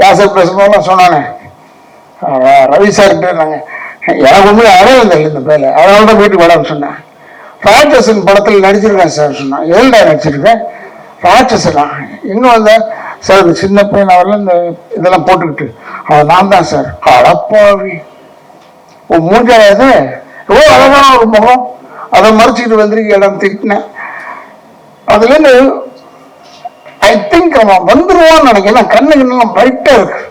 யாசர் பேசும்போது சொன்னானே. ரவி சார்கிட்ட நாங்கள் எனக்கு உண்மையை அடையாளம் தெரியல இந்த பேர்ல. அதனால தான் வீட்டுக்கு வரான்னு சொன்னேன். ராட்சசன் படத்தில் நடிச்சிருக்கேன் சார் சொன்னான் எதில்டா நடிச்சிருக்கேன் ராட்சசனா? இன்னும் அந்த சார் இந்த சின்ன பையன் அவரில் இந்த இதெல்லாம் போட்டுக்கிட்டு. அவன் நான் தான் சார். அடப்பாவி. உன் மூஞ்சாயாது எவ்வளோ அழகான ஒரு முகம். அதை மறைச்சிக்கிட்டு வந்திருக்க இடம் திட்டினேன். அதுலேருந்து அவன் வந்துருவான்னு நினைக்கிறேன். கண்ணு கண்ணெல்லாம் பிரைட்டாக இருக்கு.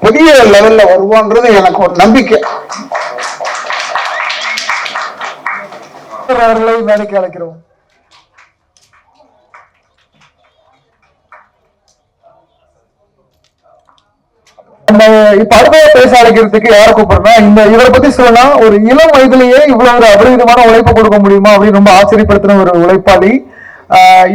பெரிய லெவல்ல வருவான்றது எனக்கு ஒரு நம்பிக்கை. அவர்களை மேடைக்கு அழைக்கிறோம். இப்ப அடுத்த பேச அழைக்கிறதுக்கு யாரை கூப்பிடுறோம் இந்த இவரை பத்தி சொல்லலாம். ஒரு இளம் வயதிலேயே இவ்வளவு ஒரு அபரிதமான உழைப்பு கொடுக்க முடியுமா அப்படின்னு ரொம்ப ஆச்சரியப்படுத்தின ஒரு உழைப்பாளி.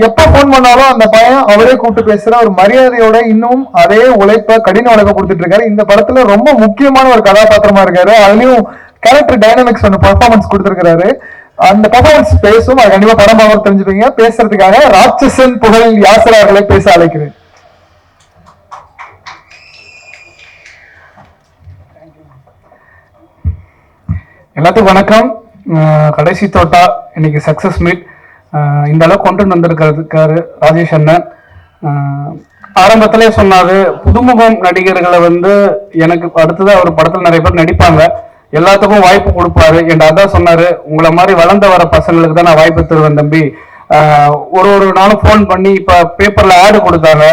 எப்ப போன் பண்ணாலும் அந்த பையன் அவரே கூப்பிட்டு பேசுற ஒரு மரியாதையோட இன்னும் அதே உழைப்ப கடின உழைப்ப கொடுத்துட்டு இருக்காரு. இந்த படத்துல ரொம்ப முக்கியமான ஒரு கதாபாத்திரமா இருக்காரு. அதுலயும் கேரக்டர் டைனமிக்ஸ் ஒன்று பர்ஃபார்மன்ஸ் கொடுத்துருக்காரு அந்த பர்ஃபார்மன்ஸ் பேசும் அது கண்டிப்பா படம் பார்க்க தெரிஞ்சுப்பீங்க. பேசுறதுக்காக ராட்சசன் புகழ் யாசர் அவர்களை பேச அழைக்கிறேன். எல்லாத்துக்கும் வணக்கம். கடைசி தோட்டா இன்னைக்கு சக்சஸ் மீட் இந்த அளவுக்கு கொண்டு வந்திருக்காரு ராஜேஷ் அண்ணன். ஆரம்பத்திலே சொன்னாரு புதுமுகம் நடிகர்களை வந்து எனக்கு அடுத்தது அவர் படத்தில் நிறைய பேர் நடிப்பாங்க. எல்லாத்துக்கும் வாய்ப்பு கொடுப்பாரு என்கிட்ட அதான் சொன்னாரு. உங்களை மாதிரி வளர்ந்து வர பசங்களுக்கு தான் நான் வாய்ப்பு தருவேன் தம்பி. ஒரு ஒரு நாளும் ஃபோன் பண்ணி இப்ப பேப்பர்ல ஆடு கொடுத்தாங்க.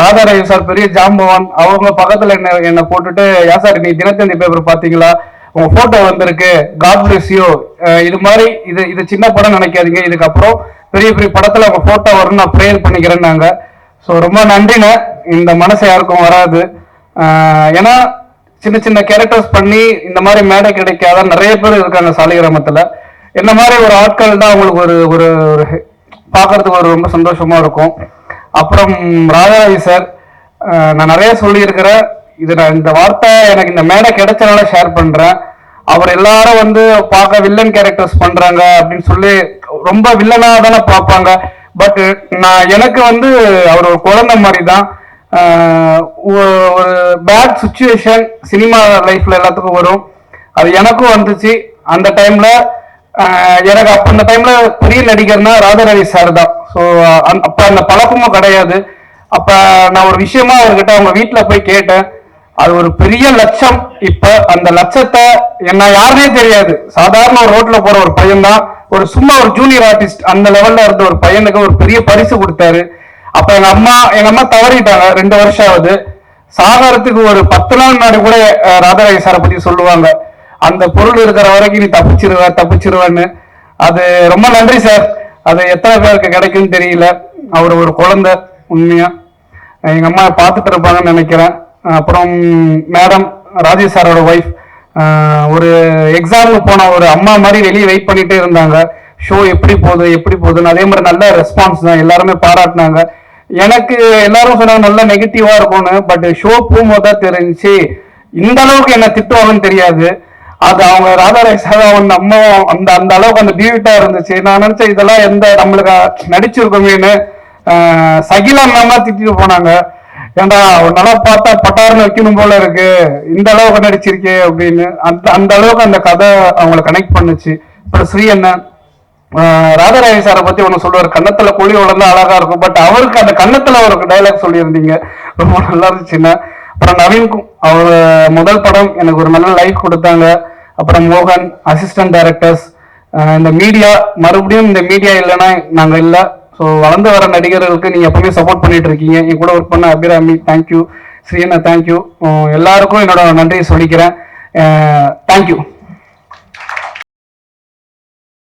ராதாராயன் சார் பெரிய ஜாம்பவான். அவங்க பக்கத்துல என்ன என்னை போட்டுட்டு யா சார் நீ தினத்தந்தி பேப்பர் பாத்தீங்களா? உங்க போட்டோ வந்திருக்கு. காட் பிளஸ் யூ இது மாதிரி இது இது சின்ன படம் நினைக்காதீங்க. இதுக்கப்புறம் பெரிய பெரிய படத்துல அவங்க போட்டோ வரும்னு நான் ப்ரேயர் பண்ணிக்கிறேன்னாங்க ஸோ ரொம்ப நன்றிண்ணே இந்த மனசு யாருக்கும் வராது. ஏன்னா சின்ன சின்ன கேரக்டர்ஸ் பண்ணி இந்த மாதிரி மேடை கிடைக்காத நிறைய பேர் இருக்காங்க சாலிகிராமத்துல என்ன மாதிரி ஒரு ஆட்கள் தான் அவங்களுக்கு ஒரு ஒரு ஒரு பார்க்கறதுக்கு ஒரு ரொம்ப சந்தோஷமா இருக்கும். அப்புறம் ராஜாவி சார் நான் நிறைய சொல்லியிருக்கிறேன். இது நான் இந்த வார்த்தை எனக்கு இந்த மேடை கிடைச்சனால ஷேர் பண்றேன். அவர் எல்லாரும் வந்து பார்க்க வில்லன் கேரக்டர்ஸ் பண்றாங்க அப்படின்னு சொல்லி ரொம்ப வில்லனா தானே பார்ப்பாங்க. பட் நான் எனக்கு வந்து அவர் ஒரு குழந்தை மாதிரி தான் ஒரு பேட் சுச்சுவேஷன் சினிமா லைஃப்ல எல்லாத்துக்கும் வரும். அது எனக்கும் வந்துச்சு. அந்த டைம்ல எனக்கு அப்ப அந்த டைம்ல பெரிய நடிகர்னா ராதாரவி சார் தான். ஸோ அப்ப அந்த பழக்கமும் கிடையாது. அப்ப நான் ஒரு விஷயமா அவர்கிட்ட அவங்க வீட்டுல போய் கேட்டேன். அது ஒரு பெரிய லட்சம். இப்ப அந்த லட்சத்தை என்ன யாருனே தெரியாது. சாதாரண ஒரு ரோட்ல போற ஒரு பையன் தான் ஒரு சும்மா ஒரு ஜூனியர் ஆர்டிஸ்ட் அந்த லெவல்ல இருந்த ஒரு பையனுக்கு ஒரு பெரிய பரிசு கொடுத்தாரு. அப்ப எங்க அம்மா எங்க அம்மா தவறிட்டாங்க ரெண்டு வருஷம் ஆகுது சாகரத்துக்கு ஒரு பத்து நாள் முன்னாடி கூட அஹ், சாரை பத்தி சொல்லுவாங்க. அந்த பொருள் இருக்கிற வரைக்கும் நீ தப்பிச்சிருவ தப்பிச்சிருவன்னு. அது ரொம்ப நன்றி சார். அது எத்தனை பேருக்கு கிடைக்கும்னு தெரியல. அவர் ஒரு குழந்தை உண்மையா. எங்க அம்மா பார்த்துட்டு இருப்பாங்கன்னு நினைக்கிறேன். அப்புறம் மேடம் ராஜேஷ் சாரோட ஒய்ஃப் ஒரு எக்ஸாமுக்கு போன ஒரு அம்மா மாதிரி வெளியே வெயிட் பண்ணிட்டே இருந்தாங்க. ஷோ எப்படி போகுது எப்படி போகுதுன்னு அதே மாதிரி நல்ல ரெஸ்பான்ஸ் தான். எல்லாருமே பாராட்டினாங்க. எனக்கு எல்லாரும் சொன்னாங்க நல்ல நெகட்டிவா இருக்கும்னு பட் ஷோ போகும்போது தான் தெரிஞ்சு இந்த அளவுக்கு என்ன திட்டுவாங்கன்னு தெரியாது. அது அவங்க ராதாராய் சார் அவங்க அம்மாவும் அந்த அந்த அளவுக்கு அந்த பியூட்டா இருந்துச்சு. நான் நினைச்சேன் இதெல்லாம் எந்த நம்மளுக்கு நடிச்சிருக்கோமேனு சகிலா மேமா திட்டிட்டு போனாங்க. ஏன்டா நல்லா பார்த்தா பட்டாருன்னு வைக்கணும் போல இருக்கு. இந்த அளவுக்கு நடிச்சிருக்கே அப்படின்னு. அந்த அந்த அளவுக்கு அந்த கதை அவங்களை கனெக்ட் பண்ணுச்சு. அப்புறம் ஸ்ரீ அண்ணன் ராதாராய சாரை பத்தி ஒன்று சொல்லுவார். கன்னத்துல குழி வளர்ந்தா அழகா இருக்கும். பட் அவருக்கு அந்த கன்னத்துல அவருக்கு டைலாக் சொல்லியிருந்தீங்க. ரொம்ப நல்லா இருந்துச்சுன்னா. அப்புறம் நவீன் அவர் முதல் படம் எனக்கு ஒரு நல்ல லைஃப் கொடுத்தாங்க. அப்புறம் மோகன் அசிஸ்டன்ட் டைரக்டர்ஸ் இந்த மீடியா மறுபடியும் இந்த மீடியா இல்லைன்னா நாங்க இல்லை. ஸோ வளர்ந்து வர நடிகர்களுக்கு நீங்க எப்பவுமே சப்போர்ட் பண்ணிட்டு இருக்கீங்க. என் கூட ஒர்க் பண்ண அபிராமி தேங்க்யூ ஸ்ரீனா தேங்க்யூ எல்லாருக்கும் என்னோட நன்றியை சொல்லிக்கிறேன். தேங்க்யூ